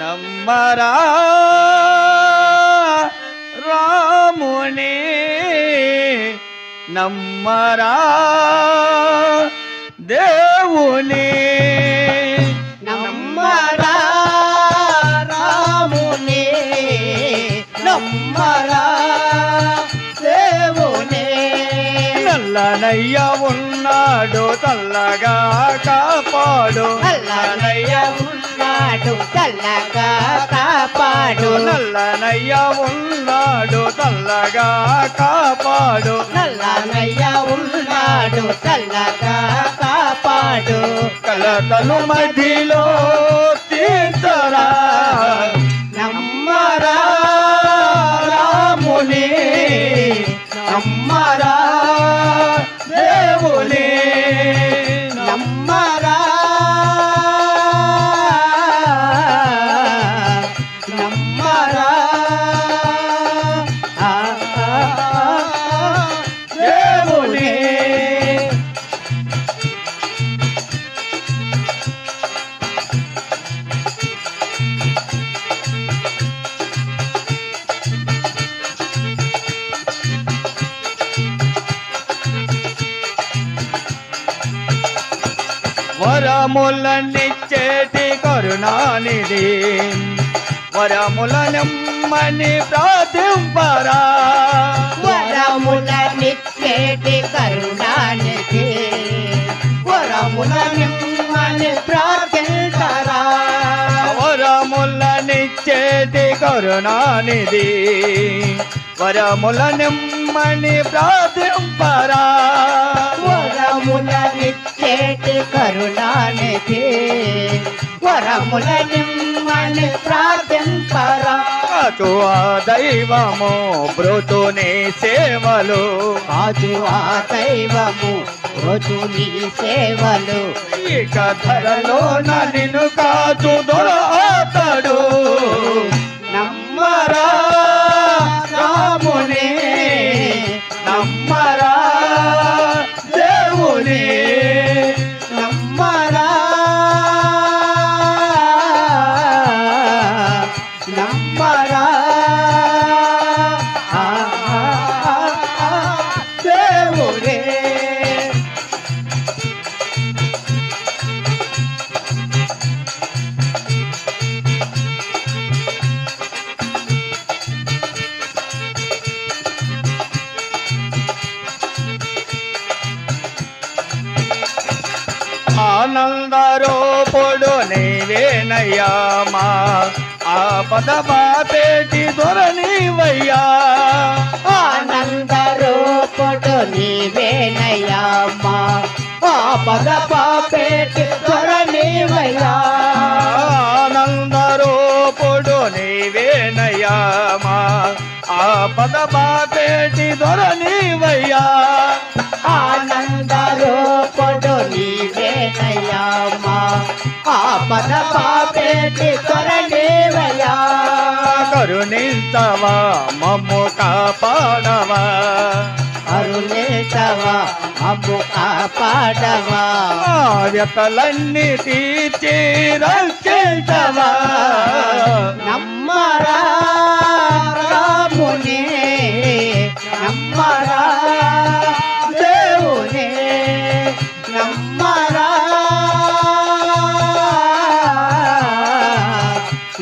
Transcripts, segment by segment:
నమ్మరా? రాముని నమ్మరా? దేవుని నమ్మరా? రాముని నమ్మరా? దేవుని నల్లనయ్య ఉన్నాడు చల్లగా కాపాడు. నల్లనయ్య ఉన్నాడు చల్లగా కాపాడు. నల్లనయ్య ఉన్నాడు చల్లగా కాపాడు. నల్లనయ్య ఉన్నాడు చల్లగా కాపాడు. కలతలు మధ్యలో తీర్చరా. వరములనిచ్చేటి కరుణానిధి. వరములనమ్మని ప్రార్థింపరా. వరముల నిచ్చేటి కరుణానిధి. వరముల నిమ్మని ప్రార్థించరా వరములనిచ్చేటి కరుణానిధి. వరములనమ్మని ప్రార్థింపరా. కరుణానిధి వరముల నిమ్మని ప్రార్థింపరా. ఆ దైవము బ్రోతుని సేవలు. కాదు ఆ దైవము రోజు నీ సేవలు. ఇక ధరలో నిన్ను కాచు దొరతాడు ఆనందరూపుడు నీవేనయ్యామా ఆపద బాపేటి దొరనివయ్యా. ఆనందరూపుడు నీవేనయ్యామా ఆపద పాపేటి త్వరనివయ్యా ఆనందరూపుడు నీవేనయ్యామా ఆపద బాపేటి దొరనివయ్యా. పాపేటి త్వరనివయ్యా కరుణించవా మమ్ము కాపాడవా. అరుణేశవా అమ్ము కాపాడవా. వ్యతలన్నీ తీర్చి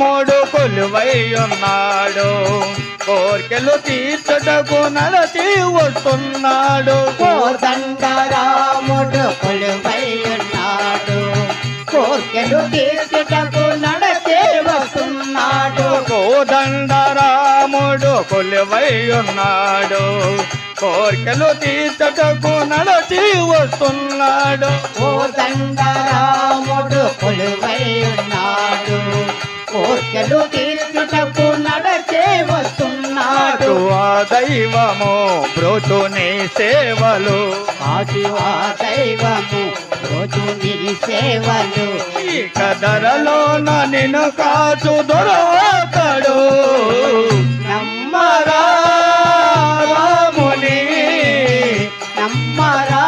కోదండరాముడు కొలువై ఉన్నాడు కోర్కెలు తీర్చుటకు నడచి వస్తున్నాడు. కోదండరాముడు కొలువై ఉన్నాడు కోర్కెలు తీర్చుటకు నడచే వస్తున్నాడు. కోదండరాముడు కొలువై ఉన్నాడు కోర్కెలు తీర్చుటకు నడచి వస్తున్నాడు. కోదండరాముడు బ్రోతుని సేవలు. ఆశివా దైవము రోజు నీ సేవలు. ఇక ధరలో నిన్ను కాచు దొరకడు. నమ్మరా రాముని నమ్మరా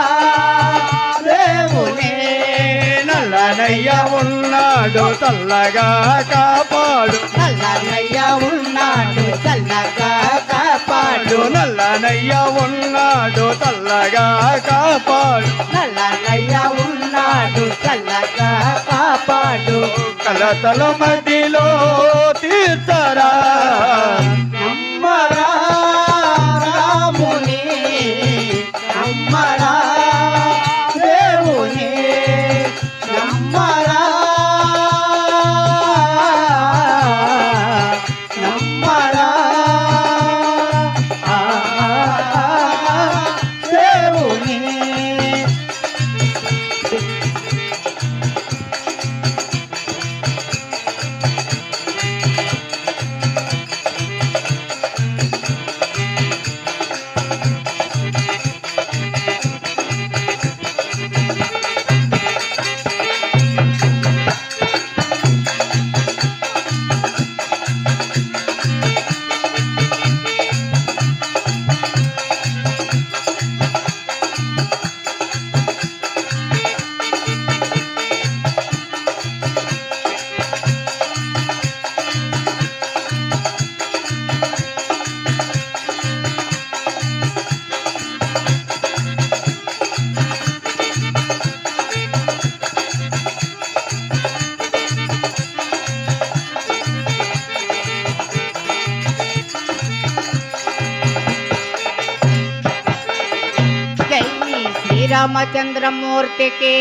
దేవునే. నల్లనయ్య ఉన్నాడు చల్లగా కాపాడు. నల్లనయ్య ఉన్నాడు చల్లగా కాపాడు. పాడు నల్లనయ్య ఉన్నాడు చల్లగా కాపాడు. నల్లనయ్య ఉన్నాడు చల్లగా కాపాడు. కలతల మధ్యలో తీర్చరా. रामचंद्र मूर्ति के